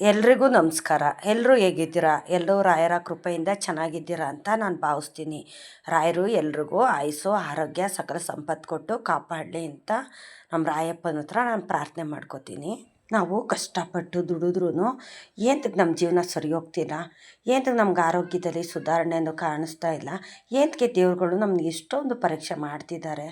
ಎಲ್ರಿಗೂ ನಮಸ್ಕಾರ. ಎಲ್ಲರೂ ಹೇಗಿದ್ದೀರಾ? ಎಲ್ಲರೂ ರಾಯರ ಕೃಪೆಯಿಂದ ಚೆನ್ನಾಗಿದ್ದೀರಾ ಅಂತ ನಾನು ಭಾವಿಸ್ತೀನಿ. ರಾಯರು ಎಲ್ರಿಗೂ ಆಯಸ್ಸು, ಆರೋಗ್ಯ, ಸಕಲ ಸಂಪತ್ತು ಕೊಟ್ಟು ಕಾಪಾಡಲಿ ಅಂತ ನಮ್ಮ ರಾಯಪ್ಪನ ಹತ್ರ ನಾನು ಪ್ರಾರ್ಥನೆ ಮಾಡ್ಕೋತೀನಿ. ನಾವು ಕಷ್ಟಪಟ್ಟು ದುಡಿದ್ರೂ ಏನಕ್ಕೆ ನಮ್ಮ ಜೀವನ ಸರಿ ಹೋಗ್ತಿಲ್ಲ? ಏನಕ್ಕೆ ನಮ್ಗೆ ಆರೋಗ್ಯದಲ್ಲಿ ಸುಧಾರಣೆಯನ್ನು ಕಾಣಿಸ್ತಾ ಇಲ್ಲ? ಏನಕ್ಕೆ ದೇವ್ರುಗಳು ನಮ್ಗೆ ಇಷ್ಟೊಂದು ಪರೀಕ್ಷೆ ಮಾಡ್ತಿದ್ದಾರೆ?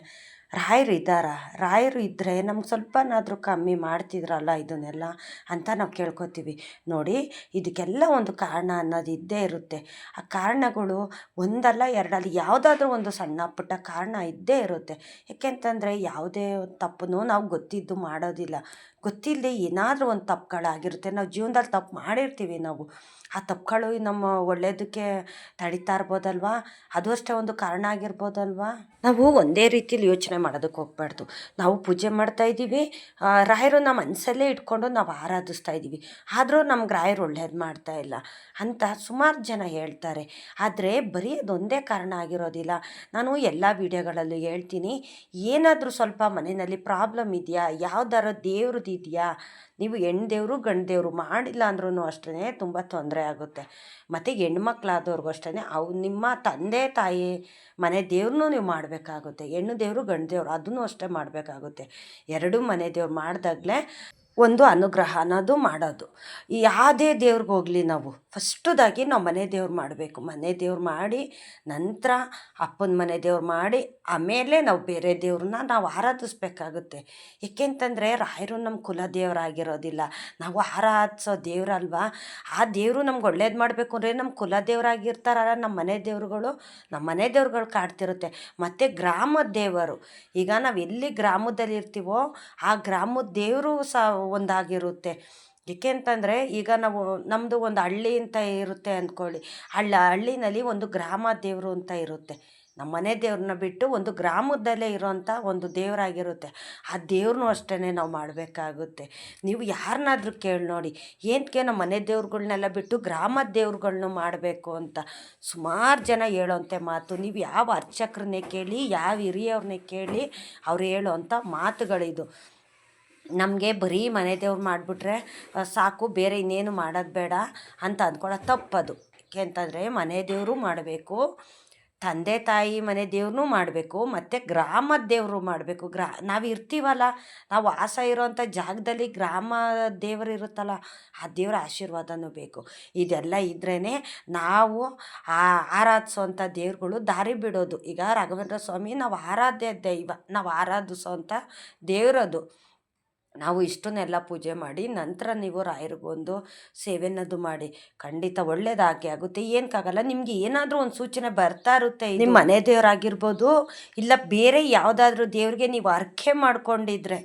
ರಾಯರು ಇದ್ದಾರಾ? ರಾಯರು ಇದ್ದರೆ ನಮ್ಗೆ ಸ್ವಲ್ಪನಾದರೂ ಕಮ್ಮಿ ಮಾಡ್ತಿದ್ರಲ್ಲ ಇದನ್ನೆಲ್ಲ ಅಂತ ನಾವು ಕೇಳ್ಕೊತೀವಿ. ನೋಡಿ, ಇದಕ್ಕೆಲ್ಲ ಒಂದು ಕಾರಣ ಅನ್ನೋದು ಇದ್ದೇ ಇರುತ್ತೆ. ಆ ಕಾರಣಗಳು ಒಂದಲ್ಲ ಎರಡಲ್ಲ ಯಾವುದಾದ್ರೂ ಒಂದು ಸಣ್ಣ ಪುಟ್ಟ ಕಾರಣ ಇದ್ದೇ ಇರುತ್ತೆ. ಯಾಕೆಂತಂದರೆ, ಯಾವುದೇ ತಪ್ಪನ್ನು ನಾವು ಗೊತ್ತಿದ್ದು ಮಾಡೋದಿಲ್ಲ. ಗೊತ್ತಿಲ್ಲದೆ ಏನಾದರೂ ಒಂದು ತಪ್ಪುಗಳಾಗಿರುತ್ತೆ. ನಾವು ಜೀವನದಲ್ಲಿ ತಪ್ಪು ಮಾಡಿರ್ತೀವಿ ನಾವು. ಆ ತಪ್ಪುಗಳು ನಮ್ಮ ಒಳ್ಳೆಯದಕ್ಕೆ ತಡೀತಾ ಇರ್ಬೋದಲ್ವಾ? ಅದು ಅಷ್ಟೇ ಒಂದು ಕಾರಣ ಆಗಿರ್ಬೋದಲ್ವಾ? ನಾವು ಒಂದೇ ರೀತಿಲಿ ಯೋಚನೆ ಮಾಡೋದಕ್ಕೆ ಹೋಗ್ಬಾರ್ದು. ನಾವು ಪೂಜೆ ಮಾಡ್ತಾ ಇದ್ದೀವಿ. ರಾಯರು ನಮ್ಮ ಮನಸ್ಸಲ್ಲೇ ಇಟ್ಕೊಂಡು ನಾವು ಆರಾಧಿಸ್ತಾ ಇದ್ದೀವಿ. ಆದರೂ ನಮ್ಗೆ ರಾಯರು ಒಳ್ಳೇದು ಮಾಡ್ತಾ ಇಲ್ಲ ಅಂತ ಸುಮಾರು ಜನ ಹೇಳ್ತಾರೆ. ಆದರೆ ಬರೀ ಅದೊಂದೇ ಕಾರಣ ಆಗಿರೋದಿಲ್ಲ. ನಾನು ಎಲ್ಲ ವಿಡಿಯೋಗಳಲ್ಲೂ ಹೇಳ್ತೀನಿ. ಏನಾದರೂ ಸ್ವಲ್ಪ ಮನೆಯಲ್ಲಿ ಪ್ರಾಬ್ಲಮ್ ಇದೆಯಾ? ಯಾವ್ದಾರ ದೇವ್ರದ್ದು ಇದೆಯಾ? ನೀವು ಹೆಣ್ಣು ದೇವರು ಗಂಡು ದೇವರು ಮಾಡಿಲ್ಲ ಅಂದ್ರೂ ಅಷ್ಟೇ ತುಂಬ ತೊಂದರೆ ಆಗುತ್ತೆ. ಮತ್ತು ಹೆಣ್ಮಕ್ಳಾದವ್ರಿಗೂ ಅಷ್ಟೇ ಅವು ನಿಮ್ಮ ತಂದೆ, ತಾಯಿ, ಮನೆ ದೇವ್ರನ್ನೂ ನೀವು ಮಾಡಬೇಕಾಗುತ್ತೆ. ಹೆಣ್ಣು ದೇವರು ಗಂಡು ದೇವರು ಅದನ್ನು ಅಷ್ಟೇ ಮಾಡಬೇಕಾಗುತ್ತೆ. ಎರಡೂ ಮನೆ ದೇವ್ರು ಮಾಡಿದಾಗಲೇ ಒಂದು ಅನುಗ್ರಹ ಅನ್ನೋದು ಮಾಡೋದು. ಯಾವುದೇ ದೇವ್ರಿಗೆ ಹೋಗಲಿ ನಾವು. ಫಸ್ಟುದಾಗಿ ನಾವು ಮನೆ ದೇವ್ರು ಮಾಡಬೇಕು. ಮನೆ ದೇವ್ರು ಮಾಡಿ, ನಂತರ ಅಪ್ಪನ ಮನೆ ದೇವ್ರು ಮಾಡಿ, ಆಮೇಲೆ ನಾವು ಬೇರೆ ದೇವ್ರನ್ನ ನಾವು ಆರಾಧಿಸ್ಬೇಕಾಗುತ್ತೆ. ಏಕೆಂತಂದರೆ ರಾಯರು ನಮ್ಮ ಕುಲ ದೇವರಾಗಿರೋದಿಲ್ಲ ನಾವು ಆರಾಧಿಸೋ ದೇವ್ರಲ್ವಾ? ಆ ದೇವರು ನಮ್ಗೆ ಒಳ್ಳೇದು ಮಾಡಬೇಕು ಅಂದರೆ ನಮ್ಮ ಕುಲ ದೇವರಾಗಿರ್ತಾರಲ್ಲ ನಮ್ಮ ಮನೆ ದೇವ್ರುಗಳು, ನಮ್ಮ ಮನೆ ದೇವ್ರುಗಳು ಕಾಡ್ತಿರುತ್ತೆ ಮತ್ತು ಗ್ರಾಮದ ದೇವರು, ಈಗ ನಾವು ಎಲ್ಲಿ ಗ್ರಾಮದಲ್ಲಿ ಇರ್ತೀವೋ ಆ ಗ್ರಾಮದ ದೇವರು ಸಹ ಒಂದಾಗಿರುತ್ತೆ. ಏಕೆ ಅಂತಂದರೆ, ಈಗ ನಾವು ನಮ್ಮದು ಒಂದು ಹಳ್ಳಿ ಅಂತ ಇರುತ್ತೆ ಅಂದ್ಕೊಳ್ಳಿ. ಹಳ್ಳ, ಹಳ್ಳಿನಲ್ಲಿ ಒಂದು ಗ್ರಾಮ ದೇವರು ಅಂತ ಇರುತ್ತೆ. ನಮ್ಮ ಮನೆ ದೇವ್ರನ್ನ ಬಿಟ್ಟು ಒಂದು ಗ್ರಾಮದಲ್ಲೇ ಇರೋಂಥ ಒಂದು ದೇವರಾಗಿರುತ್ತೆ. ಆ ದೇವ್ರನ್ನೂ ಅಷ್ಟೇ ನಾವು ಮಾಡಬೇಕಾಗುತ್ತೆ. ನೀವು ಯಾರನ್ನಾದ್ರೂ ಕೇಳಿ ನೋಡಿ ಏನಕ್ಕೆ ನಮ್ಮ ಮನೆ ದೇವ್ರುಗಳ್ನೆಲ್ಲ ಬಿಟ್ಟು ಗ್ರಾಮ ದೇವ್ರುಗಳ್ನು ಮಾಡಬೇಕು ಅಂತ ಸುಮಾರು ಜನ ಹೇಳೋಂಥ ಮಾತು. ನೀವು ಯಾವ ಅರ್ಚಕರನ್ನೇ ಕೇಳಿ, ಯಾವ ಹಿರಿಯವ್ರನ್ನೇ ಕೇಳಿ ಅವ್ರು ಹೇಳೋವಂಥ ಮಾತುಗಳಿದು. ನಮಗೆ ಬರೀ ಮನೆ ದೇವ್ರು ಮಾಡಿಬಿಟ್ರೆ ಸಾಕು, ಬೇರೆ ಇನ್ನೇನು ಮಾಡೋದು ಬೇಡ ಅಂತ ತಪ್ಪು ತಪ್ಪದು. ಅಂತಂದರೆ ಮನೆ ದೇವರು ಮಾಡಬೇಕು, ತಂದೆ ತಾಯಿ ಮನೆ ದೇವ್ರನ್ನೂ ಮಾಡಬೇಕು, ಮತ್ತು ಗ್ರಾಮದ ದೇವರು ಮಾಡಬೇಕು. ಗ್ರಾ, ನಾವು ಇರ್ತೀವಲ್ಲ, ನಾವು ವಾಸ ಇರೋವಂಥ ಜಾಗದಲ್ಲಿ ಗ್ರಾಮ ದೇವರು ಇರುತ್ತಲ್ಲ, ಆ ದೇವರ ಆಶೀರ್ವಾದನೂ ಬೇಕು. ಇದೆಲ್ಲ ಇದ್ರೇ ನಾವು ಆರಾಧಿಸೋವಂಥ ದೇವ್ರುಗಳು ದಾರಿ ಬಿಡೋದು. ಈಗ ರಾಘವೇಂದ್ರ ಸ್ವಾಮಿ ನಾವು ಆರಾಧ್ಯ ದೈವ, ನಾವು ಆರಾಧಿಸೋವಂಥ ದೇವರದು. ನಾವು ಇಷ್ಟನ್ನೆಲ್ಲ ಪೂಜೆ ಮಾಡಿ ನಂತರ ನೀವು ರಾಯರಿಗೊಂದು ಸೇವೆನದು ಮಾಡಿ. ಖಂಡಿತ ಒಳ್ಳೇದಾಗಿ ಆಗುತ್ತೆ. ಏನಕ್ಕಾಗಲ್ಲ ನಿಮಗೆ ಏನಾದರೂ ಒಂದು ಸೂಚನೆ ಬರ್ತಾ ಇರುತ್ತೆ ನಿಮ್ಮ ಮನೆ ದೇವರಾಗಿರ್ಬೋದು, ಇಲ್ಲ ಬೇರೆ ಯಾವುದಾದ್ರೂ ದೇವರಿಗೆ ನೀವು ಅರ್ಕೆ ಮಾಡ್ಕೊಂಡಿದ್ರೆ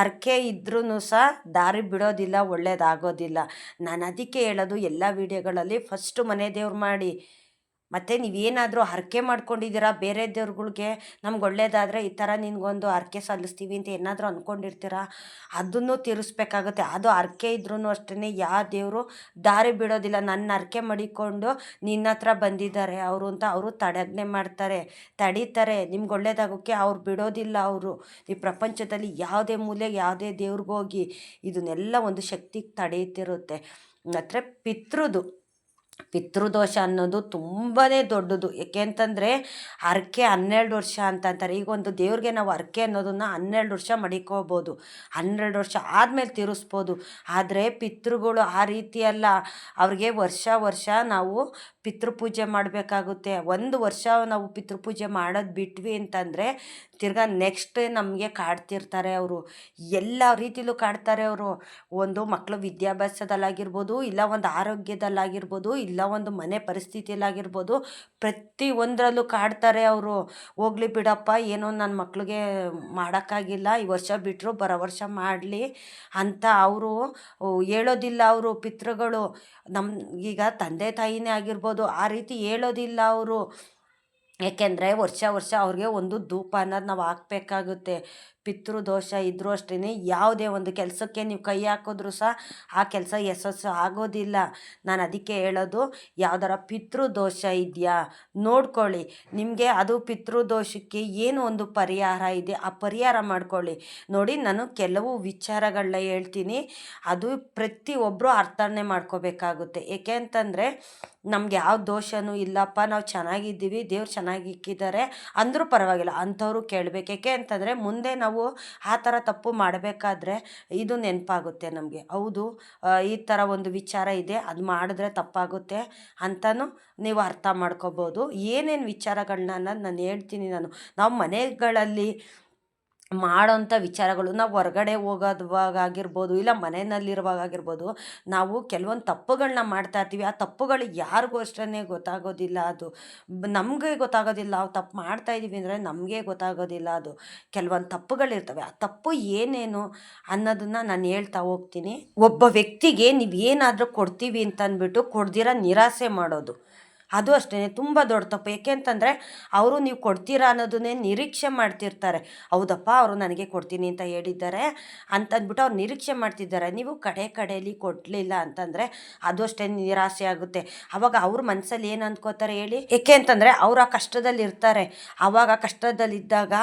ಅರ್ಕೆ ಇದ್ರೂ ಸಹ ದಾರಿ ಬಿಡೋದಿಲ್ಲ ಒಳ್ಳೇದಾಗೋದಿಲ್ಲ ನಾನು ಅದಕ್ಕೆ ಹೇಳೋದು, ಎಲ್ಲ ವಿಡಿಯೋಗಳಲ್ಲಿ ಫಸ್ಟು ಮನೆ ದೇವ್ರು ಮಾಡಿ. ಮತ್ತು ನೀವೇನಾದರೂ ಹರಕೆ ಮಾಡ್ಕೊಂಡಿದ್ದೀರಾ? ಬೇರೆ ದೇವ್ರುಗಳ್ಗೆ ನಮ್ಗೆ ಒಳ್ಳೇದಾದರೆ ಈ ಥರ ನಿನಗೊಂದು ಹರಕೆ ಸಲ್ಲಿಸ್ತೀವಿ ಅಂತ ಏನಾದರೂ ಅಂದ್ಕೊಂಡಿರ್ತೀರಾ ಅದನ್ನು ತೀರಿಸ್ಬೇಕಾಗುತ್ತೆ. ಅದು ಹರಕೆ ಇದ್ರೂ ಅಷ್ಟೇ ಯಾವ ದೇವರು ದಾರಿ ಬಿಡೋದಿಲ್ಲ. ನನ್ನ ಹರಕೆ ಮಡಿಕೊಂಡು ನಿನ್ನ ಹತ್ರ ಬಂದಿದ್ದಾರೆ ಅವರು ಅಂತ ಅವರು ತಡಜ್ಞೆ ಮಾಡ್ತಾರೆ, ತಡೀತಾರೆ. ನಿಮ್ಗೆ ಒಳ್ಳೇದಾಗೋಕ್ಕೆ ಅವ್ರು ಬಿಡೋದಿಲ್ಲ ಅವರು. ಈ ಪ್ರಪಂಚದಲ್ಲಿ ಯಾವುದೇ ಮೂಲೆ ಯಾವುದೇ ದೇವ್ರಿಗೋಗಿ ಇದನ್ನೆಲ್ಲ ಒಂದು ಶಕ್ತಿಗೆ ತಡೆಯುತ್ತಿರುತ್ತೆ ಮತ್ತು ಪಿತೃದು ಪಿತೃದೋಷ ಅನ್ನೋದು ತುಂಬಾ ದೊಡ್ಡದು. ಏಕೆ ಅಂತಂದರೆ ಹರಕೆ ಹನ್ನೆರಡು ವರ್ಷ ಅಂತ ಅಂತಾರೆ. ಈಗ ಒಂದು ದೇವ್ರಿಗೆ ನಾವು ಹರಕೆ ಅನ್ನೋದನ್ನು ಹನ್ನೆರಡು ವರ್ಷ ಮಡಿಕೋಬೋದು. ಹನ್ನೆರಡು ವರ್ಷ ಆದಮೇಲೆ ತೀರಿಸ್ಬೋದು. ಆದರೆ ಪಿತೃಗಳು ಆ ರೀತಿ ಅಲ್ಲ. ಅವ್ರಿಗೆ ವರ್ಷ ವರ್ಷ ನಾವು ಪಿತೃಪೂಜೆ ಮಾಡಬೇಕಾಗುತ್ತೆ. ಒಂದು ವರ್ಷ ನಾವು ಪಿತೃಪೂಜೆ ಮಾಡೋದು ಬಿಟ್ವಿ ಅಂತಂದರೆ ತಿರ್ಗಾ ನೆಕ್ಸ್ಟ್ ನಮಗೆ ಕಾಡ್ತಿರ್ತಾರೆ ಅವರು. ಎಲ್ಲ ರೀತಿಲೂ ಕಾಡ್ತಾರೆ ಅವರು. ಒಂದು ಮಕ್ಕಳು ವಿದ್ಯಾಭ್ಯಾಸದಲ್ಲಾಗಿರ್ಬೋದು, ಇಲ್ಲ ಒಂದು ಆರೋಗ್ಯದಲ್ಲಾಗಿರ್ಬೋದು ಇಲ್ಲ ಒಂದು ಮನೆ ಪರಿಸ್ಥಿತಿಯಲ್ಲಾಗಿರ್ಬೋದು. ಪ್ರತಿ ಒಂದರಲ್ಲೂ ಕಾಡ್ತಾರೆ ಅವರು. ಹೋಗ್ಲಿ ಬಿಡಪ್ಪ, ಏನೋ ನನ್ನ ಮಕ್ಳಿಗೆ ಮಾಡೋಕ್ಕಾಗಿಲ್ಲ, ಈ ವರ್ಷ ಬಿಟ್ಟರು ಬರೋ ವರ್ಷ ಮಾಡಲಿ ಅಂತ ಅವರು ಹೇಳೋದಿಲ್ಲ ಅವರು ಪಿತೃಗಳು. ನಮ್ಮ ಈಗ ತಂದೆ ತಾಯಿನೇ ಆಗಿರ್ಬೋದು, ಆ ರೀತಿ ಹೇಳೋದಿಲ್ಲ ಅವರು. ಏಕೆಂದರೆ ವರ್ಷ ವರ್ಷ ಅವ್ರಿಗೆ ಒಂದು ಧೂಪ ಅನ್ನೋದು ನಾವು ಹಾಕ್ಬೇಕಾಗುತ್ತೆ. ಪಿತೃದೋಷ ಇದ್ದರೂ ಅಷ್ಟೇ ಯಾವುದೇ ಒಂದು ಕೆಲಸಕ್ಕೆ ನೀವು ಕೈ ಹಾಕಿದ್ರು ಸಹ ಆ ಕೆಲಸ ಯಶಸ್ಸು ಆಗೋದಿಲ್ಲ. ನಾನು ಅದಕ್ಕೆ ಹೇಳೋದು, ಯಾವ್ದಾರ ಪಿತೃದೋಷ ಇದೆಯಾ, ನೋಡ್ಕೊಳ್ಳಿ. ನಿಮಗೆ ಅದು ಪಿತೃದೋಷಕ್ಕೆ ಏನು ಒಂದು ಪರಿಹಾರ ಇದೆ, ಆ ಪರಿಹಾರ ಮಾಡ್ಕೊಳ್ಳಿ. ನೋಡಿ, ನಾನು ಕೆಲವು ವಿಚಾರಗಳನ್ನ ಹೇಳ್ತೀನಿ. ಅದು ಪ್ರತಿಯೊಬ್ಬರು ಅರ್ಥನೆ ಮಾಡ್ಕೋಬೇಕಾಗುತ್ತೆ. ಏಕೆ ಅಂತಂದರೆ, ನಮ್ಗೆ ಯಾವ ದೋಷನೂ ಇಲ್ಲಪ್ಪ, ನಾವು ಚೆನ್ನಾಗಿದ್ದೀವಿ, ದೇವ್ರು ಚೆನ್ನಾಗಿ ಇಕ್ಕಿದ್ದಾರೆ, ಅಂದರೂ ಪರವಾಗಿಲ್ಲ, ಅಂಥವ್ರು ಕೇಳಬೇಕು. ಏಕೆ ಅಂತಂದರೆ, ಮುಂದೆ ನಾವು ಆ ಥರ ತಪ್ಪು ಮಾಡಬೇಕಾದ್ರೆ ಇದು ನೆನಪಾಗುತ್ತೆ ನಮಗೆ. ಹೌದು ಈ ಥರ ಒಂದು ವಿಚಾರ ಇದೆ, ಅದು ಮಾಡಿದ್ರೆ ತಪ್ಪಾಗುತ್ತೆ ಅಂತಲೂ ನೀವು ಅರ್ಥ ಮಾಡ್ಕೋಬೋದು. ಏನೇನು ವಿಚಾರಗಳನ್ನ ಅನ್ನೋದು ನಾನು ಹೇಳ್ತೀನಿ ನಾನು. ನಾವು ಮನೆಗಳಲ್ಲಿ ಮಾಡೋಂಥ ವಿಚಾರಗಳು. ನಾವು ಹೊರ್ಗಡೆ ಹೋಗೋದ್ವಾಗ ಆಗಿರ್ಬೋದು ಇಲ್ಲ ಮನೆಯಲ್ಲಿರುವಾಗ ಆಗಿರ್ಬೋದು, ನಾವು ಕೆಲವೊಂದು ತಪ್ಪುಗಳನ್ನ ಮಾಡ್ತಾ ಇರ್ತೀವಿ. ಆ ತಪ್ಪುಗಳು ಯಾರಿಗೂ ಅಷ್ಟೇ ಗೊತ್ತಾಗೋದಿಲ್ಲ ಅದು. ನಮಗೆ ಗೊತ್ತಾಗೋದಿಲ್ಲ. ನಾವು ತಪ್ಪು ಮಾಡ್ತಾ ಇದ್ದೀವಿ ಅಂದರೆ ನಮಗೆ ಗೊತ್ತಾಗೋದಿಲ್ಲ ಅದು. ಕೆಲವೊಂದು ತಪ್ಪುಗಳಿರ್ತವೆ ಆ ತಪ್ಪು ಏನೇನು ಅನ್ನೋದನ್ನು ನಾನು ಹೇಳ್ತಾ ಹೋಗ್ತೀನಿ. ಒಬ್ಬ ವ್ಯಕ್ತಿಗೆ ನೀವು ಏನಾದರೂ ಕೊಡ್ತೀವಿ ಅಂತಂದ್ಬಿಟ್ಟು ಕೊಡ್ದಿರ ನಿರಾಸೆ ಮಾಡೋದು. ಅದು ಅಷ್ಟೇ ತುಂಬ ದೊಡ್ಡ ತಪ್ಪು. ಏಕೆ ಅಂತಂದರೆ, ಅವರು ನೀವು ಕೊಡ್ತೀರಾ ಅನ್ನೋದನ್ನೇ ನಿರೀಕ್ಷೆ ಮಾಡ್ತಿರ್ತಾರೆ. ಹೌದಪ್ಪ, ಅವರು ನನಗೆ ಕೊಡ್ತೀನಿ ಅಂತ ಹೇಳಿದ್ದಾರೆ ಅಂತಂದ್ಬಿಟ್ಟು ಅವ್ರು ನಿರೀಕ್ಷೆ ಮಾಡ್ತಿದ್ದಾರೆ. ನೀವು ಕಡೆ ಕಡೆಯಲ್ಲಿ ಕೊಡಲಿಲ್ಲ ಅಂತಂದರೆ, ಅದು ಅಷ್ಟೇ ನಿರಾಸೆ ಆಗುತ್ತೆ. ಆವಾಗ ಅವ್ರ ಮನಸ್ಸಲ್ಲಿ ಏನು ಅಂದ್ಕೋತಾರೆ ಹೇಳಿ? ಏಕೆ ಅಂತಂದರೆ, ಅವ್ರು ಆ ಕಷ್ಟದಲ್ಲಿ ಇರ್ತಾರೆ. ಆವಾಗ ಕಷ್ಟದಲ್ಲಿದ್ದಾಗ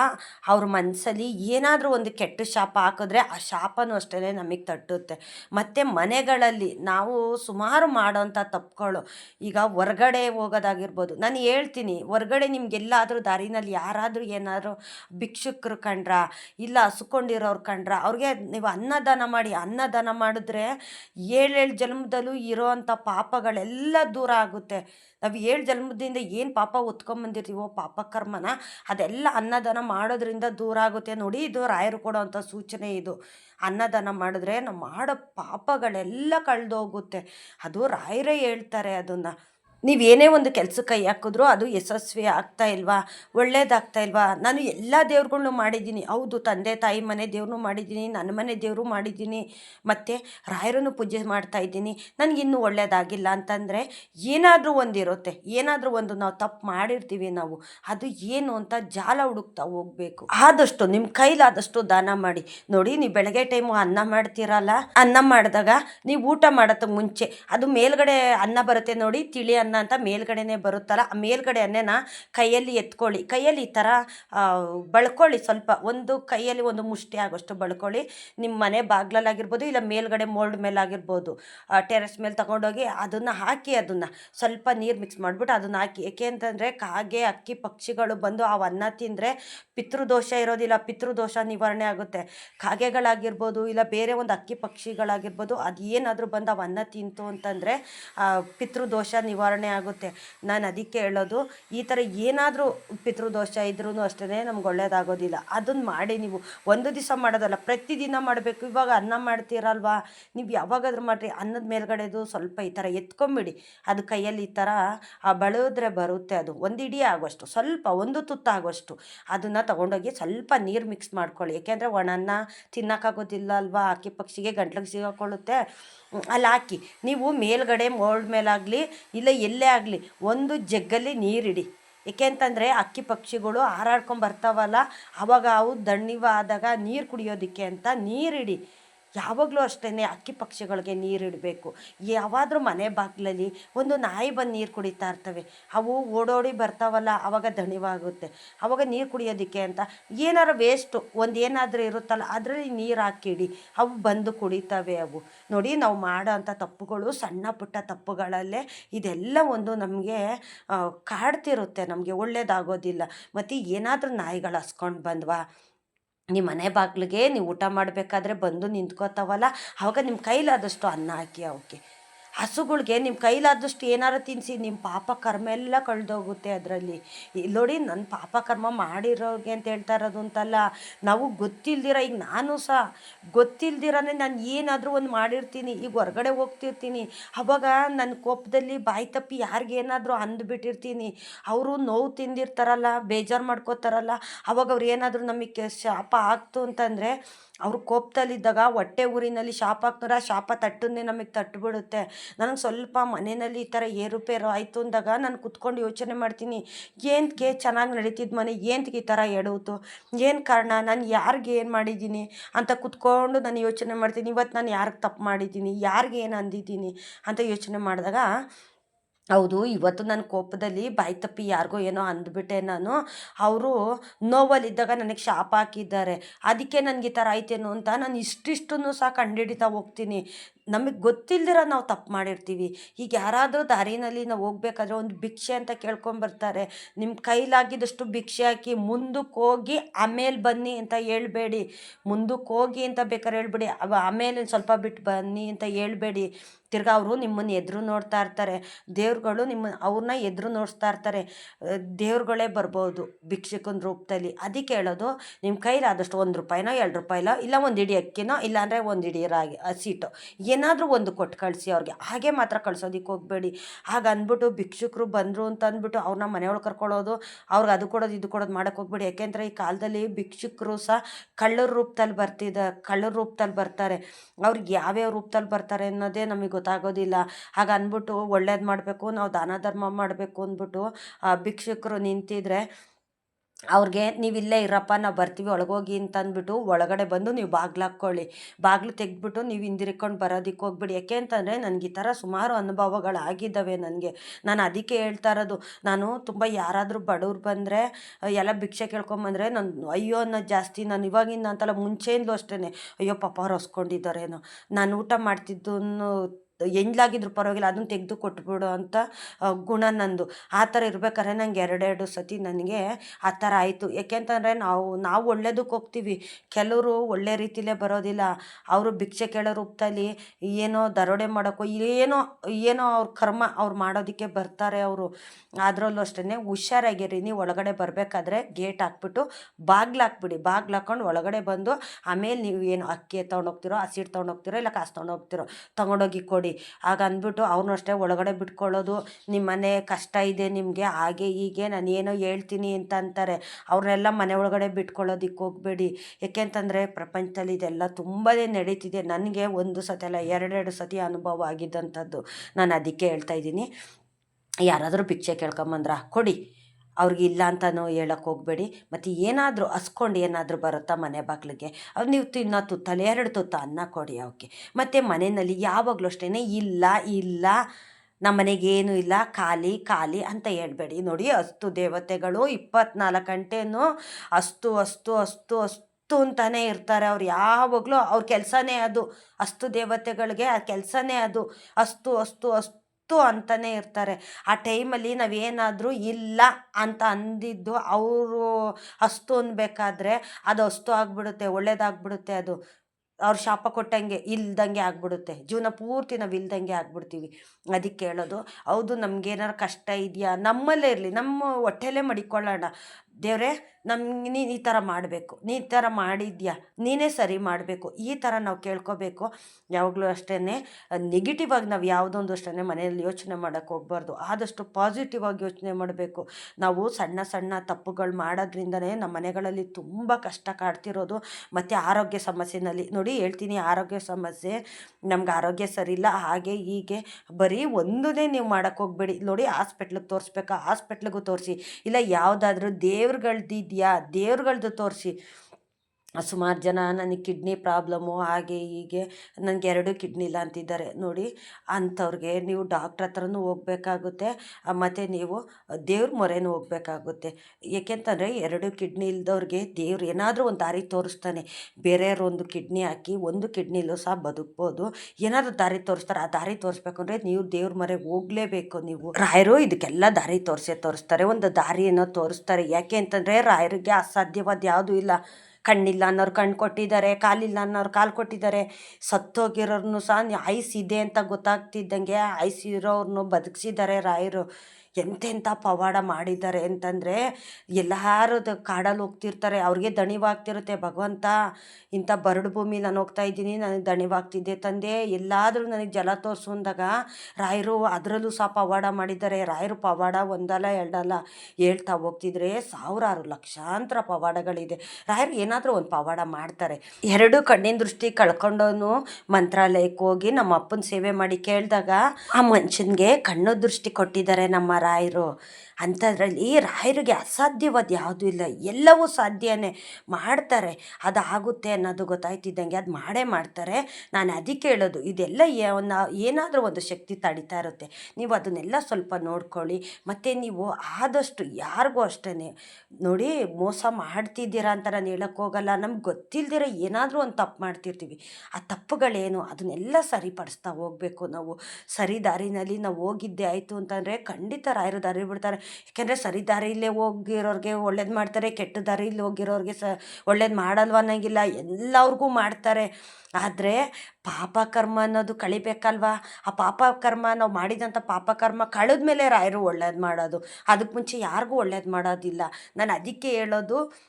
ಅವ್ರ ಮನಸ್ಸಲ್ಲಿ ಏನಾದರೂ ಒಂದು ಕೆಟ್ಟ ಶಾಪ ಹಾಕಿದ್ರೆ, ಆ ಶಾಪನೂ ಅಷ್ಟೇ ನಮಗೆ ತಟ್ಟುತ್ತೆ. ಮತ್ತು ಮನೆಗಳಲ್ಲಿ ನಾವು ಸುಮಾರು ಮಾಡೋಂಥ ತಪ್ಪುಗಳು, ಈಗ ಹೊರ್ಗಡೆ ಹೋಗೋದಾಗಿರ್ಬೋದು. ನಾನು ಹೇಳ್ತೀನಿ, ಹೊರ್ಗಡೆ ನಿಮ್ಗೆಲ್ಲಾದರೂ, ದಾರಿನಲ್ಲಿ ಯಾರಾದರೂ ಏನಾದರೂ ಭಿಕ್ಷುಕರು ಕಂಡ್ರ, ಇಲ್ಲ ಹಸ್ಕೊಂಡಿರೋರು ಕಂಡ್ರ, ಅವ್ರಿಗೆ ನೀವು ಅನ್ನದಾನ ಮಾಡಿ, ಅನ್ನದಾನ ಮಾಡಿದ್ರೆ ಏಳೇಳು ಜನ್ಮದಲ್ಲೂ ಇರೋವಂಥ ಪಾಪಗಳೆಲ್ಲ ದೂರ ಆಗುತ್ತೆ. ನಾವು ಏಳು ಜನ್ಮದಿಂದ ಏನು ಪಾಪ ಹೊತ್ಕೊಂಬಂದಿರ್ತೀವೋ ಪಾಪ ಕರ್ಮನ, ಅದೆಲ್ಲ ಅನ್ನದಾನ ಮಾಡೋದ್ರಿಂದ ದೂರ ಆಗುತ್ತೆ. ನೋಡಿ, ಇದು ರಾಯರು ಕೊಡೋವಂಥ ಸೂಚನೆ ಇದು. ಅನ್ನದಾನ ಮಾಡಿದ್ರೆ ನಾವು ಮಾಡೋ ಪಾಪಗಳೆಲ್ಲ ಕಳೆದೋಗುತ್ತೆ. ಅದು ರಾಯರೇ ಹೇಳ್ತಾರೆ ಅದನ್ನು. ನೀವು ಏನೇ ಒಂದು ಕೆಲಸ ಕೈ ಹಾಕಿದ್ರು ಅದು ಯಶಸ್ವಿ ಆಗ್ತಾ ಇಲ್ವಾ? ಒಳ್ಳೇದಾಗ್ತಾ ಇಲ್ವಾ? ನಾನು ಎಲ್ಲ ದೇವ್ರುಗಳ್ನು ಮಾಡಿದ್ದೀನಿ. ಹೌದು, ತಂದೆ, ತಾಯಿ ಮನೆ ದೇವ್ರನ್ನೂ ಮಾಡಿದ್ದೀನಿ ನನ್ನ ಮನೆ ದೇವರು ಮಾಡಿದ್ದೀನಿ. ಮತ್ತು ರಾಯರನ್ನು ಪೂಜೆ ಮಾಡ್ತಾ ಇದ್ದೀನಿ. ನನಗಿನ್ನೂ ಒಳ್ಳೇದಾಗಿಲ್ಲ ಅಂತಂದರೆ ಏನಾದರೂ ಒಂದಿರುತ್ತೆ. ಏನಾದರೂ ಒಂದು ನಾವು ತಪ್ಪು ಮಾಡಿರ್ತೀವಿ ನಾವು. ಅದು ಏನು ಅಂತ ಜಾಲ ಹುಡುಕ್ತಾ ಹೋಗಬೇಕು. ಆದಷ್ಟು ನಿಮ್ಮ ಕೈಲಾದಷ್ಟು ದಾನ ಮಾಡಿ. ನೋಡಿ, ನೀವು ಬೆಳಗ್ಗೆ ಟೈಮು ಅನ್ನ ಮಾಡ್ತೀರಲ್ಲ? ಅನ್ನ ಮಾಡಿದಾಗ ನೀವು ಊಟ ಮಾಡೋದಕ್ಕೆ ಮುಂಚೆ, ಅದು ಮೇಲ್ಗಡೆ ಅನ್ನ ಬರುತ್ತೆ ನೋಡಿ, ತಿಳಿ ಅನ್ನ ಅಂತ ಮೇಲ್ಗಡೆನೆ ಬರುತ್ತಲ್ಲ, ಆ ಮೇಲ್ಗಡೆ ಅನ್ನನ ಕೈಯಲ್ಲಿ ಎತ್ಕೊಳ್ಳಿ. ಕೈಯಲ್ಲಿ ಈ ಥರ ಬಳ್ಕೊಳ್ಳಿ ಸ್ವಲ್ಪ. ಒಂದು ಕೈಯಲ್ಲಿ ಒಂದು ಮುಷ್ಟಿ ಆಗೋಷ್ಟು ಬಳ್ಕೊಳ್ಳಿ. ನಿಮ್ಮ ಮನೆ ಬಾಗ್ಲಲ್ಲಾಗಿರ್ಬೋದು ಇಲ್ಲ ಮೇಲ್ಗಡೆ ಮೋಲ್ಡ್ ಮೇಲಾಗಿರ್ಬೋದು. ಟೆರೆಸ್ ಮೇಲೆ ತಗೊಂಡೋಗಿ ಅದನ್ನು ಹಾಕಿ ಅದನ್ನು ಸ್ವಲ್ಪ ನೀರು ಮಿಕ್ಸ್ ಮಾಡಿಬಿಟ್ಟು ಅದನ್ನು ಹಾಕಿ. ಏಕೆ ಅಂತಂದರೆ ಕಾಗೆ, ಅಕ್ಕಿ, ಪಕ್ಷಿಗಳು ಬಂದು ಆ ಅನ್ನ ತಿಂದರೆ ಪಿತೃದೋಷ ಇರೋದಿಲ್ಲ. ಪಿತೃದೋಷ ನಿವಾರಣೆ ಆಗುತ್ತೆ. ಕಾಗೆಗಳಾಗಿರ್ಬೋದು ಇಲ್ಲ ಬೇರೆ ಒಂದು ಅಕ್ಕಿ, ಪಕ್ಷಿಗಳಾಗಿರ್ಬೋದು ಅದು ಏನಾದರೂ ಬಂದು ಅವು ಅನ್ನ ತಿಂತು ಅಂತಂದರೆ ಪಿತೃದೋಷ ನಿವಾರಣೆ ಆಗುತ್ತೆ. ನಾನು ಅದಕ್ಕೆ ಹೇಳೋದು, ಈ ಥರ ಏನಾದರೂ ಪಿತೃದೋಷ ಇದ್ರೂ ಅಷ್ಟೇ ನಮ್ಗೆ ಒಳ್ಳೇದಾಗೋದಿಲ್ಲ. ಅದನ್ನು ಮಾಡಿ ನೀವು ಒಂದು ದಿವಸ ಮಾಡೋದಲ್ಲ, ಪ್ರತಿದಿನ ಮಾಡಬೇಕು. ಇವಾಗ ಅನ್ನ ಮಾಡ್ತೀರಲ್ವಾ? ನೀವು ಯಾವಾಗಾದ್ರೂ ಮಾಡಿರಿ. ಅನ್ನದ ಮೇಲ್ಗಡೆದು ಸ್ವಲ್ಪ ಈ ಥರ ಎತ್ಕೊಂಬಿಡಿ. ಅದು ಕೈಯಲ್ಲಿ ಈ ಥರ ಬಳದ್ರೆ ಬರುತ್ತೆ ಅದು. ಒಂದು ಇಡೀ ಆಗುವಷ್ಟು ಸ್ವಲ್ಪ ಒಂದು ತುತ್ತಾಗೋಷ್ಟು ಅದನ್ನು ತೊಗೊಂಡೋಗಿ ಸ್ವಲ್ಪ ನೀರು ಮಿಕ್ಸ್ ಮಾಡ್ಕೊಳ್ಳಿ. ಏಕೆಂದರೆ ಒಣನ್ನ ತಿನ್ನೋಕ್ಕಾಗೋದಿಲ್ಲ ಅಲ್ವಾ? ಅಕ್ಕಿ ಪಕ್ಷಿಗೆ ಗಂಟ್ಲಿಗೆ ಸಿಗಾಕೊಳ್ಳುತ್ತೆ. ಅಲ್ಲಿ ಹಾಕಿ. ನೀವು ಮೇಲ್ಗಡೆ ಮೋಲ್ಡ್ ಮೇಲಾಗಲಿ, ಇಲ್ಲ ಎಲ್ಲೇ ಆಗಲಿ, ಒಂದು ಜಗ್ಗಲ್ಲಿ ನೀರಿಡಿ. ಯಾಕೆ ಅಂತಂದರೆ ಅಕ್ಕಿ ಪಕ್ಷಿಗಳು ಹಾರಾಡ್ಕೊಂಡು ಬರ್ತಾವಲ್ಲ ಆವಾಗ ಅವು ದಣಿವಾದಾಗ ನೀರು ಕುಡಿಯೋದಕ್ಕೆ ಅಂತ ನೀರಿಡಿ. ಯಾವಾಗಲೂ ಅಷ್ಟೇ ಅಕ್ಕಿ ಪಕ್ಷಿಗಳಿಗೆ ನೀರಿಡಬೇಕು ಯಾವಾದರೂ ಮನೆ ಬಾಗಿಲಲ್ಲಿ ಒಂದು ನಾಯಿ ಬಂದು ನೀರು ಕುಡಿತಾ ಇರ್ತವೆ. ಅವು ಓಡೋಡಿ ಬರ್ತಾವಲ್ಲ ಆವಾಗ ದಣಿವಾಗುತ್ತೆ. ಆವಾಗ ನೀರು ಕುಡಿಯೋದಕ್ಕೆ ಅಂತ ಏನಾರು ವೇಸ್ಟು ಒಂದು ಏನಾದರೂ ಇರುತ್ತಲ್ಲ, ಅದರಲ್ಲಿ ನೀರು ಹಾಕಿಡಿ. ಅವು ಬಂದು ಕುಡಿತವೆ ಅವು. ನೋಡಿ ನಾವು ಮಾಡೋ ಅಂಥ ತಪ್ಪುಗಳು ಸಣ್ಣ ಪುಟ್ಟ ತಪ್ಪುಗಳಲ್ಲೇ ಇದೆಲ್ಲ ಒಂದು ನಮಗೆ ಕಾಡ್ತಿರುತ್ತೆ. ನಮಗೆ ಒಳ್ಳೇದಾಗೋದಿಲ್ಲ. ಮತ್ತು ಏನಾದರೂ ನಾಯಿಗಳು ಹಸ್ಕೊಂಡು ಬಂದ್ವಾ? ನಿಮ್ಮ ಮನೆ ಬಾಗಿಲಿಗೆ ನೀವು ಊಟ ಮಾಡಬೇಕಾದ್ರೆ ಬಂದು ನಿಂತ್ಕೋತಾವಲ್ಲ ಆವಾಗ ನಿಮ್ಮ ಕೈಲಾದಷ್ಟು ಅನ್ನ ಹಾಕಿ ಅವಕ್ಕೆ. ಹಸುಗಳ್ಗೆ ನಿಮ್ಮ ಕೈಲಾದಷ್ಟು ಏನಾರು ತಿನ್ನಿಸಿ ನಿಮ್ಮ ಪಾಪ ಕರ್ಮ ಎಲ್ಲ ಕಳೆದೋಗುತ್ತೆ ಅದರಲ್ಲಿ. ನೋಡಿ ನನ್ನ ಪಾಪ ಕರ್ಮ ಮಾಡಿರೋರಿಗೆ ಅಂತ ಹೇಳ್ತಾ ಇರೋದು ಅಂತಲ್ಲ, ನಾವು ಗೊತ್ತಿಲ್ದಿರ, ಈಗ ನಾನು ಸಹ ಗೊತ್ತಿಲ್ದಿರನೇ ನಾನು ಏನಾದರೂ ಒಂದು ಮಾಡಿರ್ತೀನಿ, ಈಗ ಹೊರಗಡೆ ಹೋಗ್ತಿರ್ತೀನಿ. ಅವಾಗ ನನ್ನ ಕೋಪದಲ್ಲಿ ಬಾಯಿ ತಪ್ಪಿ ಯಾರಿಗೇನಾದರೂ ಅಂದ್ಬಿಟ್ಟಿರ್ತೀನಿ. ಅವರು ನೋವು ತಿಂದಿರ್ತಾರಲ್ಲ, ಬೇಜಾರು ಮಾಡ್ಕೋತಾರಲ್ಲ, ಅವಾಗ ಅವ್ರು ಏನಾದರೂ ನಮಗೆ ಶಾಪ ಆಗ್ತು ಅಂತಂದರೆ ಅವರು ಕೋಪದಲ್ಲಿದ್ದಾಗ ಹೊಟ್ಟೆ ಊರಿನಲ್ಲಿ ಶಾಪ ಹಾಕ್ತಾರೆ ಆ ಶಾಪ ತಟ್ಟನ್ನೇ ನಮಗೆ ತಟ್ಟಿಬಿಡುತ್ತೆ ನನಗೆ ಸ್ವಲ್ಪ ಮನೆಯಲ್ಲಿ ಈ ಥರ ಏರುಪೇರು ಆಯಿತು ಅಂದಾಗ ನಾನು ಕುತ್ಕೊಂಡು ಯೋಚನೆ ಮಾಡ್ತೀನಿ ಏನಕ್ಕೆ ಚೆನ್ನಾಗಿ ನಡೀತಿದ್ದ ಮನೆ? ಏನ್ಗೆ ಈ ಥರ ಎಡವ್ತು ಏನು ಕಾರಣ? ನಾನು ಯಾರಿಗೆ ಏನು ಮಾಡಿದ್ದೀನಿ? ಅಂತ ಕುತ್ಕೊಂಡು ನಾನು ಯೋಚನೆ ಮಾಡ್ತೀನಿ ಇವತ್ತು ನಾನು ಯಾರಿಗೆ ತಪ್ಪು ಮಾಡಿದ್ದೀನಿ? ಯಾರಿಗೆ ಏನು ಅಂದಿದ್ದೀನಿ? ಅಂತ ಯೋಚನೆ ಮಾಡಿದಾಗ ಹೌದು, ಇವತ್ತು ನನ್ನ ಕೋಪದಲ್ಲಿ ಬಾಯಿ ತಪ್ಪಿ ಯಾರಿಗೋ ಏನೋ ಅಂದ್ಬಿಟ್ಟೆ ನಾನು. ಅವರು ನೋವಲ್ಲಿದ್ದಾಗ ನನಗೆ ಶಾಪ ಹಾಕಿದ್ದಾರೆ. ಅದಕ್ಕೆ ನನಗೆ ಈ ಥರ ಆಯ್ತೇನೋ ಅಂತ ನಾನು ಇಷ್ಟಿಷ್ಟನ್ನು ಸಹ ಕಂಡುಹಿಡಿತಾ ಹೋಗ್ತೀನಿ. ನಮಗೆ ಗೊತ್ತಿಲ್ದಿರ ನಾವು ತಪ್ಪು ಮಾಡಿರ್ತೀವಿ. ಈಗ ಯಾರಾದರೂ ದಾರಿನಲ್ಲಿ ನಾವು ಹೋಗ್ಬೇಕಾದ್ರೆ ಒಂದು ಭಿಕ್ಷೆ ಅಂತ ಕೇಳ್ಕೊಂಬರ್ತಾರೆ ನಿಮ್ಮ ಕೈಲಾಗಿದ್ದಷ್ಟು ಭಿಕ್ಷೆ ಹಾಕಿ ಮುಂದಕ್ಕೆ ಹೋಗಿ ಆಮೇಲೆ ಬನ್ನಿ ಅಂತ ಹೇಳ್ಬೇಡಿ. ಮುಂದಕ್ಕೆ ಹೋಗಿ ಅಂತ ಬೇಕಾದ್ರೆ ಹೇಳ್ಬೇಡಿ. ಆಮೇಲೆ ಸ್ವಲ್ಪ ಬಿಟ್ಟು ಬನ್ನಿ ಅಂತ ಹೇಳ್ಬೇಡಿ. ತಿರ್ಗಾ ಅವರು ನಿಮ್ಮನ್ನು ಎದುರು ನೋಡ್ತಾ ಇರ್ತಾರೆ. ದೇವ್ರುಗಳು ನಿಮ್ಮ ಅವ್ರನ್ನ ಎದುರು ನೋಡಿಸ್ತಾ ಇರ್ತಾರೆ. ದೇವ್ರುಗಳೇ ಬರ್ಬೋದು ಭಿಕ್ಷಕನ ರೂಪದಲ್ಲಿ. ಅದಕ್ಕೆ ಹೇಳೋದು ನಿಮ್ಮ ಕೈಲಾದಷ್ಟು ಒಂದು ರೂಪಾಯಿನೋ, ಎರಡು ರೂಪಾಯಿನೋ ಇಲ್ಲ ಒಂದು ಇಡೀ ಅಕ್ಕಿನೋ ಇಲ್ಲಾಂದರೆ ಒಂದು ಇಡೀ ರಾಗಿ ಹಸಿಟ್ಟು ಏನಾದರೂ ಒಂದು ಕೊಟ್ಟು ಕಳಿಸಿ ಅವ್ರಿಗೆ. ಹಾಗೆ ಮಾತ್ರ ಕಳ್ಸೋದಕ್ಕೆ ಹೋಗಬೇಡಿ. ಹಾಗೆ ಅಂದ್ಬಿಟ್ಟು ಭಿಕ್ಷುಕರು ಬಂದರು ಅಂತ ಅಂದ್ಬಿಟ್ಟು ಅವ್ರನ್ನ ಮನೆಯೊಳಗೆ ಕರ್ಕೊಳ್ಳೋದು ಅವ್ರಿಗೆ ಅದು ಕೊಡೋದು, ಇದು ಕೊಡೋದು ಮಾಡೋಕ್ಕೆ ಹೋಗ್ಬೇಡಿ. ಯಾಕೆಂದರೆ ಈ ಕಾಲದಲ್ಲಿ ಭಿಕ್ಷುಕರು ಸಹ ಕಳ್ಳರ ರೂಪದಲ್ಲಿ ಬರ್ತಿದ್ದ ಕಳ್ಳರ ರೂಪದಲ್ಲಿ ಬರ್ತಾರೆ. ಅವ್ರಿಗೆ ಯಾವ್ಯಾವ ರೂಪದಲ್ಲಿ ಬರ್ತಾರೆ ಅನ್ನೋದೇ ನಮಗೆ ಗೊತ್ತಾಗೋದಿಲ್ಲ. ಹಾಗೆ ಅಂದ್ಬಿಟ್ಟು ಒಳ್ಳೇದು ಮಾಡಬೇಕು, ನಾವು ದಾನ ಧರ್ಮ ಮಾಡಬೇಕು ಅಂದ್ಬಿಟ್ಟು ಭಿಕ್ಷುಕರು ನಿಂತಿದ್ರೆ ಅವ್ರಿಗೆ ನೀವು ಇಲ್ಲೇ ಇರಪ್ಪ, ನಾವು ಬರ್ತೀವಿ ಒಳಗೋಗಿ ಅಂತ ಅಂದ್ಬಿಟ್ಟು ಒಳಗಡೆ ಬಂದು ನೀವು ಬಾಗ್ಲು ಹಾಕ್ಕೊಳ್ಳಿ. ಬಾಗಿಲು ತೆಗೆದ್ಬಿಟ್ಟು ನೀವು ಹಿಂದಿರ್ಕೊಂಡು ಬರೋದಕ್ಕೆ ಹೋಗ್ಬಿಡಿ. ಯಾಕೆ ಅಂತಂದರೆ ನನಗೆ ಈ ಥರ ಸುಮಾರು ಅನುಭವಗಳಾಗಿದ್ದಾವೆ ನನಗೆ. ನಾನು ಅದಕ್ಕೆ ಹೇಳ್ತಾ ಇರೋದು, ನಾನು ತುಂಬ ಯಾರಾದರೂ ಬಡವ್ರು ಬಂದರೆ, ಎಲ್ಲ ಭಿಕ್ಷೆ ಕೇಳ್ಕೊಂಬಂದರೆ ನಾನು ಅಯ್ಯೋ ಅನ್ನೋದು ಜಾಸ್ತಿ, ನಾನು ಇವಾಗಿಂದ ಅಂತಲ್ಲ ಮುಂಚೆಯಿಂದಲೂ ಅಷ್ಟೇ ಅಯ್ಯೋ ಪಾಪ ಹೊಸ್ಕೊಂಡಿದ್ದಾರೇನೋ. ನಾನು ಊಟ ಮಾಡ್ತಿದ್ದನ್ನು ಎಂಡ್ಲಾಗಿದ್ರು ಪರವಾಗಿಲ್ಲ, ಅದನ್ನ ತೆಗೆದು ಕೊಟ್ಬಿಡು ಅಂತ ಗುಣ ನಂದು. ಆ ಥರ ಇರ್ಬೇಕಾದ್ರೆ ನಂಗೆ ಎರಡೆರಡು ಸತಿ ನನಗೆ ಆ ಥರ ಆಯಿತು. ಯಾಕೆಂತಂದರೆ ನಾವು ನಾವು ಒಳ್ಳೇದಕ್ಕೆ ಹೋಗ್ತೀವಿ. ಕೆಲವರು ಒಳ್ಳೆ ರೀತಿಲೇ ಬರೋದಿಲ್ಲ. ಅವರು ಭಿಕ್ಷೆ ಕೇಳೋ ರೂಪದಲ್ಲಿ ಏನೋ ದರೋಡೆ ಮಾಡೋಕ್ಕೋ, ಏನೋ ಏನೋ ಅವ್ರ ಕರ್ಮ ಅವ್ರು ಮಾಡೋದಕ್ಕೆ ಬರ್ತಾರೆ ಅವರು. ಅದರಲ್ಲೂ ಅಷ್ಟೇ ಹುಷಾರಾಗಿರಿ. ನೀವು ಒಳಗಡೆ ಬರಬೇಕಾದ್ರೆ ಗೇಟ್ ಹಾಕ್ಬಿಟ್ಟು ಬಾಗ್ಲು ಹಾಕ್ಬಿಡಿ. ಬಾಗ್ಲು ಹಾಕ್ಕೊಂಡು ಒಳಗಡೆ ಬಂದು ಆಮೇಲೆ ನೀವು ಏನು ಅಕ್ಕಿ ತೊಗೊಂಡೋಗ್ತಿರೋ ಹಸಿಟ್ಟು ತೊಗೊಂಡೋಗ್ತಿರೋ ಇಲ್ಲ ಕಾಸು ತೊಗೊಂಡೋಗ್ತಿರೋ ತೊಗೊಂಡೋಗಿ ಕೊಡಿ. ಆಗ ಅಂದ್ಬಿಟ್ಟು ಅವ್ರನ್ನೂ ಅಷ್ಟೇ ಒಳಗಡೆ ಬಿಟ್ಕೊಳ್ಳೋದು. ನಿಮ್ಮ ಮನೆ ಕಷ್ಟ ಇದೆ, ನಿಮಗೆ ಹಾಗೆ ಹೀಗೆ, ನಾನು ಏನೋ ಹೇಳ್ತೀನಿ ಅಂತ ಅಂತಾರೆ. ಅವ್ರನ್ನೆಲ್ಲ ಮನೆ ಒಳಗಡೆ ಬಿಟ್ಕೊಳ್ಳೋದಿಕ್ಕೆ ಹೋಗಬೇಡಿ. ಏಕೆಂತಂದರೆ ಪ್ರಪಂಚದಲ್ಲಿ ಇದೆಲ್ಲ ತುಂಬಾ ನಡೀತಿದೆ. ನನಗೆ ಒಂದು ಸತಿ ಅಲ್ಲ, ಎರಡೆರಡು ಸತಿ ಅನುಭವ ಆಗಿದ್ದಂಥದ್ದು. ನಾನು ಅದಕ್ಕೆ ಹೇಳ್ತಾ ಇದ್ದೀನಿ. ಯಾರಾದರೂ ಭಿಕ್ಷೆ ಕೇಳ್ಕೊಂಬಂದ್ರ ಕೊಡಿ. ಅವ್ರಿಗೆ ಇಲ್ಲ ಅಂತಲೂ ಹೇಳಕ್ಕೆ ಹೋಗಬೇಡಿ. ಮತ್ತು ಏನಾದರೂ ಹಸ್ಕೊಂಡು ಏನಾದರೂ ಬರುತ್ತಾ ಮನೆ ಬಾಗಿಲಿಗೆ? ಅದು ನೀವು ತಿನ್ನೋ ತುತ್ತಲ್ಲಿ ಎರಡು ತುತ್ತ ಅನ್ನ ಕೊಡಿ ಅವಕ್ಕೆ ಮತ್ತು ಮನೆಯಲ್ಲಿ ಯಾವಾಗಲೂ ಅಷ್ಟೇ ಇಲ್ಲ ಇಲ್ಲ, ನಮ್ಮ ಮನೆಗೇನು ಇಲ್ಲ, ಖಾಲಿ ಖಾಲಿ ಅಂತ ಹೇಳ್ಬೇಡಿ. ನೋಡಿ ಅಸ್ತು ದೇವತೆಗಳು ಇಪ್ಪತ್ನಾಲ್ಕು ಗಂಟೆನೂ ಅಸ್ತು ಅಸ್ತು ಅಸ್ತು ಅಸ್ತು ಅಂತಲೇ ಇರ್ತಾರೆ ಅವ್ರು. ಯಾವಾಗಲೂ ಅವ್ರ ಕೆಲಸನೇ ಅದು. ಅಸ್ತು ದೇವತೆಗಳಿಗೆ ಆ ಕೆಲಸನೇ ಅದು. ಅಸ್ತು ಅಸ್ತು ಅಷ್ಟು ಅಷ್ಟು ಅಂತಲೇ ಇರ್ತಾರೆ. ಆ ಟೈಮಲ್ಲಿ ನಾವೇನಾದರೂ ಇಲ್ಲ ಅಂತ ಅಂದಿದ್ದು ಅವರು ಅಸ್ತು ಅನ್ಬೇಕಾದ್ರೆ ಅದು ಅಸ್ತು ಆಗಿಬಿಡುತ್ತೆ, ಒಳ್ಳೇದಾಗ್ಬಿಡುತ್ತೆ ಅದು. ಅವ್ರು ಶಾಪ ಕೊಟ್ಟಂಗೆ ಇಲ್ದಂಗೆ ಆಗ್ಬಿಡುತ್ತೆ. ಜೀವನ ಪೂರ್ತಿ ನಾವು ಇಲ್ದಂಗೆ ಆಗ್ಬಿಡ್ತೀವಿ. ಅದಕ್ಕೆ ಹೇಳೋದು ಹೌದು ನಮಗೇನಾರು ಕಷ್ಟ ಇದೆಯಾ? ನಮ್ಮಲ್ಲೇ ಇರಲಿ, ನಮ್ಮ ಹೊಟ್ಟೆಲೇ ಮಡಿಕೊಳ್ಳೋಣ. ದೇವರೇ ನಮ್ಗೆ ನೀನು ಈ ಥರ ಮಾಡಬೇಕು. ನೀ ಈ ಥರ ಮಾಡಿದ್ಯಾ? ನೀನೇ ಸರಿ ಮಾಡಬೇಕು. ಈ ಥರ ನಾವು ಕೇಳ್ಕೋಬೇಕು. ಯಾವಾಗಲೂ ಅಷ್ಟೇ ನೆಗೆಟಿವ್ ಆಗಿ ನಾವು ಯಾವುದೊಂದು ಅಷ್ಟೇ ಮನೆಯಲ್ಲಿ ಯೋಚನೆ ಮಾಡೋಕ್ಕೆ ಹೋಗ್ಬಾರ್ದು. ಆದಷ್ಟು ಪಾಸಿಟಿವ್ ಆಗಿ ಯೋಚನೆ ಮಾಡಬೇಕು. ನಾವು ಸಣ್ಣ ಸಣ್ಣ ತಪ್ಪುಗಳು ಮಾಡೋದ್ರಿಂದನೇ ನಮ್ಮ ಮನೆಗಳಲ್ಲಿ ತುಂಬ ಕಷ್ಟ ಕಾಡ್ತಿರೋದು. ಮತ್ತು ಆರೋಗ್ಯ ಸಮಸ್ಯೆನಲ್ಲಿ. ನೋಡಿ, ಹೇಳ್ತೀನಿ ಆರೋಗ್ಯ ಸಮಸ್ಯೆ ನಮ್ಗೆ ಆರೋಗ್ಯ ಸರಿ ಇಲ್ಲ ಹಾಗೆ ಹೀಗೆ. ಬರೀ ಒಂದನ್ನೇ ನೀವು ಮಾಡೋಕ್ಕೆ ಹೋಗ್ಬೇಡಿ. ನೋಡಿ, ಹಾಸ್ಪಿಟ್ಲಿಗೆ ತೋರಿಸ್ಬೇಕಾ? ಹಾಸ್ಪಿಟ್ಲಿಗೂ ತೋರಿಸಿ. ಇಲ್ಲ, ಯಾವುದಾದ್ರೂ ದೇವ್ರುಗಳ್ದಿದೆಯಾ? ದೇವ್ರುಗಳ್ದು ತೋರಿಸಿ. ಸುಮಾರು ಜನ ನನಗೆ ಕಿಡ್ನಿ ಪ್ರಾಬ್ಲಮ್ಮು ಹಾಗೆ ಹೀಗೆ, ನನಗೆ ಎರಡು ಕಿಡ್ನಿ ಇಲ್ಲ ಅಂತಿದ್ದಾರೆ. ನೋಡಿ, ಅಂಥವ್ರಿಗೆ ನೀವು ಡಾಕ್ಟ್ರ್ ಹತ್ರನೂ ಹೋಗ್ಬೇಕಾಗುತ್ತೆ ಮತ್ತು ನೀವು ದೇವ್ರ ಮೊರೆನೂ ಹೋಗ್ಬೇಕಾಗುತ್ತೆ. ಏಕೆಂತಂದರೆ, ಎರಡು ಕಿಡ್ನಿ ಇಲ್ದವ್ರಿಗೆ ದೇವ್ರು ಏನಾದರೂ ಒಂದು ದಾರಿ ತೋರಿಸ್ತಾನೆ. ಬೇರೆಯವ್ರು ಒಂದು ಕಿಡ್ನಿ ಹಾಕಿ, ಒಂದು ಕಿಡ್ನಿಲೂ ಸಹ ಬದುಕ್ಬೋದು. ಏನಾದರೂ ದಾರಿ ತೋರಿಸ್ತಾರೆ, ಆ ದಾರಿ ತೋರಿಸ್ಬೇಕು ಅಂದರೆ ನೀವು ದೇವ್ರ ಮೊರೆಗೆ ಹೋಗಲೇಬೇಕು ನೀವು. ರಾಯರು ಇದಕ್ಕೆಲ್ಲ ದಾರಿ ತೋರಿಸೇ ತೋರಿಸ್ತಾರೆ. ಒಂದು ದಾರಿಯನ್ನು ತೋರಿಸ್ತಾರೆ. ಯಾಕೆ ಅಂತಂದರೆ, ರಾಯರಿಗೆ ಅಸಾಧ್ಯವಾದ ಯಾವುದೂ ಇಲ್ಲ. ಕಣ್ಣಿಲ್ಲ ಅನ್ನೋರು ಕಣ್ಣು ಕೊಟ್ಟಿದ್ದಾರೆ, ಕಾಲಿಲ್ಲ ಅನ್ನೋರು ಕಾಲು ಕೊಟ್ಟಿದ್ದಾರೆ. ಸತ್ತೋಗಿರೋರ್ನು ಸಹ ಐಸ್ ಇದೆ ಅಂತ ಗೊತ್ತಾಗ್ತಿದ್ದಂಗೆ ಐಸ್ ಇರೋರ್ನು ಬದುಕಿಸಿದ್ದಾರೆ ರಾಯರು. ಎಂತೆಂಥ ಪವಾಡ ಮಾಡಿದ್ದಾರೆ ಅಂತಂದರೆ ಎಲ್ಲರದ್ದು ಕಾಡಲ್ಲಿ ಹೋಗ್ತಿರ್ತಾರೆ, ಅವ್ರಿಗೆ ದಣಿವಾಗ್ತಿರುತ್ತೆ, ಭಗವಂತ ಇಂಥ ಬರಡು ಭೂಮಿ ನಾನು ಹೋಗ್ತಾ ಇದ್ದೀನಿ, ನನಗೆ ದಣಿವಾಗ್ತಿದ್ದೆ ತಂದೆ, ಎಲ್ಲಾದರೂ ನನಗೆ ಜಲ ತೋರಿಸು ಅಂದಾಗ ರಾಯರು ಅದರಲ್ಲೂ ಸಹ ಪವಾಡ ಮಾಡಿದ್ದಾರೆ. ರಾಯರು ಪವಾಡ ಒಂದಲ್ಲ, ಎರಡಲ್ಲ ಹೇಳ್ತಾ ಹೋಗ್ತಿದ್ರೆ ಸಾವಿರಾರು ಲಕ್ಷಾಂತರ ಪವಾಡಗಳಿದೆ. ರಾಯರು ಏನಾದರೂ ಒಂದು ಪವಾಡ ಮಾಡ್ತಾರೆ. ಎರಡು ಕಣ್ಣಿನ ದೃಷ್ಟಿ ಕಳ್ಕೊಂಡವನು ಮಂತ್ರಾಲಯಕ್ಕೆ ಹೋಗಿ ನಮ್ಮ ಅಪ್ಪನ ಸೇವೆ ಮಾಡಿ ಕೇಳಿದಾಗ ಆ ಮನುಷ್ಯನಿಗೆ ಕಣ್ಣು ದೃಷ್ಟಿ ಕೊಟ್ಟಿದ್ದಾರೆ ನಮ್ಮ ರಾಯರು ಅಂಥದ್ರಲ್ಲಿ ರಾಯರಿಗೆ ಅಸಾಧ್ಯವಾದ ಯಾವುದೂ ಇಲ್ಲ. ಎಲ್ಲವೂ ಸಾಧ್ಯನೇ ಮಾಡ್ತಾರೆ. ಅದು ಆಗುತ್ತೆ ಅನ್ನೋದು ಗೊತ್ತಾಯ್ತಿದ್ದಂಗೆ ಅದು ಮಾಡೇ ಮಾಡ್ತಾರೆ. ನಾನು ಅದಕ್ಕೆ ಹೇಳೋದು, ಇದೆಲ್ಲ ಏನಾದರೂ ಒಂದು ಶಕ್ತಿ ತಡಿತಾ ಇರುತ್ತೆ. ನೀವು ಅದನ್ನೆಲ್ಲ ಸ್ವಲ್ಪ ನೋಡ್ಕೊಳ್ಳಿ. ಮತ್ತು ನೀವು ಆದಷ್ಟು ಯಾರಿಗೂ ಅಷ್ಟೇ ನೋಡಿ ಮೋಸ ಮಾಡ್ತಿದ್ದೀರಾ ಅಂತ ನಾನು ಹೇಳೋಕ್ಕೆ ಹೋಗಲ್ಲ. ನಮ್ಗೆ ಗೊತ್ತಿಲ್ಲದಿರೋ ಏನಾದರೂ ಒಂದು ತಪ್ಪು ಮಾಡ್ತಿರ್ತೀವಿ. ಆ ತಪ್ಪುಗಳೇನು, ಅದನ್ನೆಲ್ಲ ಸರಿಪಡಿಸ್ತಾ ಹೋಗಬೇಕು ನಾವು. ಸರಿ ದಾರಿನಲ್ಲಿ ನಾವು ಹೋಗಿದ್ದೆ ಆಯಿತು ಅಂತಂದರೆ ಖಂಡಿತ ರಾಯರು ದಾರಿ ಬಿಡ್ತಾರೆ. ಯಾಕೆಂದರೆ ಸರಿ ದಾರಿಲೇ ಹೋಗಿರೋರಿಗೆ ಒಳ್ಳೇದು ಮಾಡ್ತಾರೆ, ಕೆಟ್ಟ ದಾರಿಲಿ ಹೋಗಿರೋರಿಗೆ ಸ, ಒಳ್ಳೇದು ಮಾಡಲ್ವ ಅನ್ನೋಂಗಿಲ್ಲ. ಎಲ್ಲವ್ರಿಗೂ ಮಾಡ್ತಾರೆ. ಆದರೆ ಪಾಪ ಕರ್ಮ ಅನ್ನೋದು ಕಳಿಬೇಕಲ್ವಾ? ಆ ಪಾಪ ಕರ್ಮ, ನಾವು ಮಾಡಿದಂಥ ಪಾಪ ಕರ್ಮ ಕಳೆದ ಮೇಲೆ ರಾಯರು ಒಳ್ಳೇದು ಮಾಡೋದು. ಅದಕ್ಕೆ ಮುಂಚೆ ಯಾರಿಗೂ ಒಳ್ಳೇದು ಮಾಡೋದಿಲ್ಲ. ನಾನು ಅದಕ್ಕೆ ಹೇಳೋದು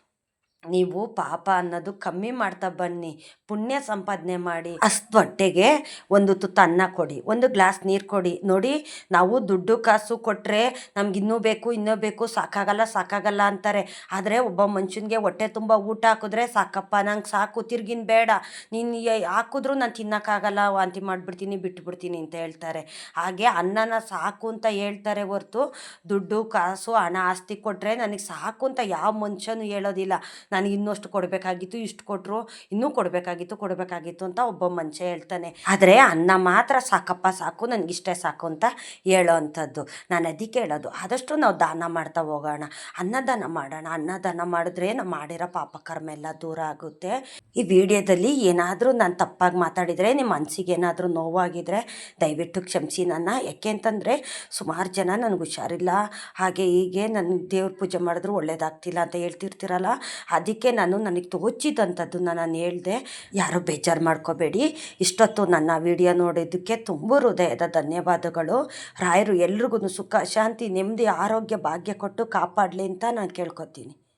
ನೀವು ಪಾಪ ಅನ್ನೋದು ಕಮ್ಮಿ ಮಾಡ್ತಾ ಬನ್ನಿ, ಪುಣ್ಯ ಸಂಪಾದನೆ ಮಾಡಿ. ಅಷ್ಟು ಹೊಟ್ಟೆಗೆ ಒಂದು ತುತ್ತು ಅನ್ನ ಕೊಡಿ, ಒಂದು ಗ್ಲಾಸ್ ನೀರು ಕೊಡಿ. ನೋಡಿ, ನಾವು ದುಡ್ಡು ಕಾಸು ಕೊಟ್ಟರೆ ನಮ್ಗೆ ಇನ್ನೂ ಬೇಕು ಇನ್ನೂ ಬೇಕು, ಸಾಕಾಗಲ್ಲ ಸಾಕಾಗಲ್ಲ ಅಂತಾರೆ. ಆದರೆ ಒಬ್ಬ ಮನುಷ್ಯನಿಗೆ ಹೊಟ್ಟೆ ತುಂಬ ಊಟ ಹಾಕಿದ್ರೆ ಸಾಕಪ್ಪ, ನಂಗೆ ಸಾಕು, ತಿರ್ಗಿನ ಬೇಡ. ನೀನು ಹಾಕಿದ್ರು ನಾನು ತಿನ್ನೋಕ್ಕಾಗಲ್ಲ, ವಾಂತಿ ಮಾಡಿಬಿಡ್ತೀನಿ, ಬಿಟ್ಬಿಡ್ತೀನಿ ಅಂತ ಹೇಳ್ತಾರೆ. ಹಾಗೆ ಅನ್ನನ ಸಾಕು ಅಂತ ಹೇಳ್ತಾರೆ ಹೊರತು, ದುಡ್ಡು, ಕಾಸು, ಹಣ, ಆಸ್ತಿ ಕೊಟ್ಟರೆ ನನಗೆ ಸಾಕು ಅಂತ ಯಾವ ಮನುಷ್ಯನೂ ಹೇಳೋದಿಲ್ಲ. ನನಗೆ ಇನ್ನಷ್ಟು ಕೊಡಬೇಕಾಗಿತ್ತು, ಇಷ್ಟು ಕೊಟ್ಟರು ಇನ್ನೂ ಕೊಡಬೇಕಾಗಿತ್ತು ಕೊಡಬೇಕಾಗಿತ್ತು ಅಂತ ಒಬ್ಬ ಮನುಷ್ಯ ಹೇಳ್ತಾನೆ. ಆದರೆ ಅನ್ನ ಮಾತ್ರ ಸಾಕಪ್ಪ, ಸಾಕು ನನಗಿಷ್ಟೇ ಸಾಕು ಅಂತ ಹೇಳೋ ಅಂಥದ್ದು. ನಾನು ಅದಕ್ಕೆ ಹೇಳೋದು, ಆದಷ್ಟು ನಾವು ದಾನ ಮಾಡ್ತಾ ಹೋಗೋಣ. ಅನ್ನದಾನ ಮಾಡೋಣ. ಅನ್ನದಾನ ಮಾಡಿದ್ರೆ ನಾವು ಮಾಡಿರೋ ಪಾಪ ಕರ್ಮ ಎಲ್ಲ ದೂರ ಆಗುತ್ತೆ. ಈ ವಿಡಿಯೋದಲ್ಲಿ ಏನಾದರೂ ನಾನು ತಪ್ಪಾಗಿ ಮಾತಾಡಿದರೆ ನಿಮ್ಮ ಮನಸ್ಸಿಗೆ ಏನಾದರೂ ನೋವಾಗಿದ್ರೆ ದಯವಿಟ್ಟು ಕ್ಷಮಿಸಿ ನನ್ನ. ಯಾಕೆ ಅಂತಂದರೆ, ಸುಮಾರು ಜನ ನನಗೆ ಹುಷಾರಿಲ್ಲ. ಹಾಗೆ ಹೀಗೆ ನನ್ನ ದೇವ್ರ ಪೂಜೆ ಮಾಡಿದ್ರು ಒಳ್ಳೇದಾಗ್ತಿಲ್ಲ ಅಂತ ಹೇಳ್ತಿರ್ತೀರಲ್ಲ? ಅದಕ್ಕೆ ನಾನು ನನಗೆ ತೋಚಿದಂಥದ್ದು ನಾನು ಹೇಳಿದೆ. ಯಾರೂ ಬೇಜಾರು ಮಾಡ್ಕೋಬೇಡಿ. ಇಷ್ಟೊತ್ತು ನನ್ನ ವಿಡಿಯೋ ನೋಡಿದ್ದಕ್ಕೆ ತುಂಬ ಹೃದಯದ ಧನ್ಯವಾದಗಳು. ರಾಯರು ಎಲ್ರಿಗೂ ಸುಖ, ಶಾಂತಿ, ನೆಮ್ಮದಿ, ಆರೋಗ್ಯ, ಭಾಗ್ಯ ಕೊಟ್ಟು ಕಾಪಾಡಲಿ ಅಂತ ನಾನು ಕೇಳ್ಕೊತೀನಿ.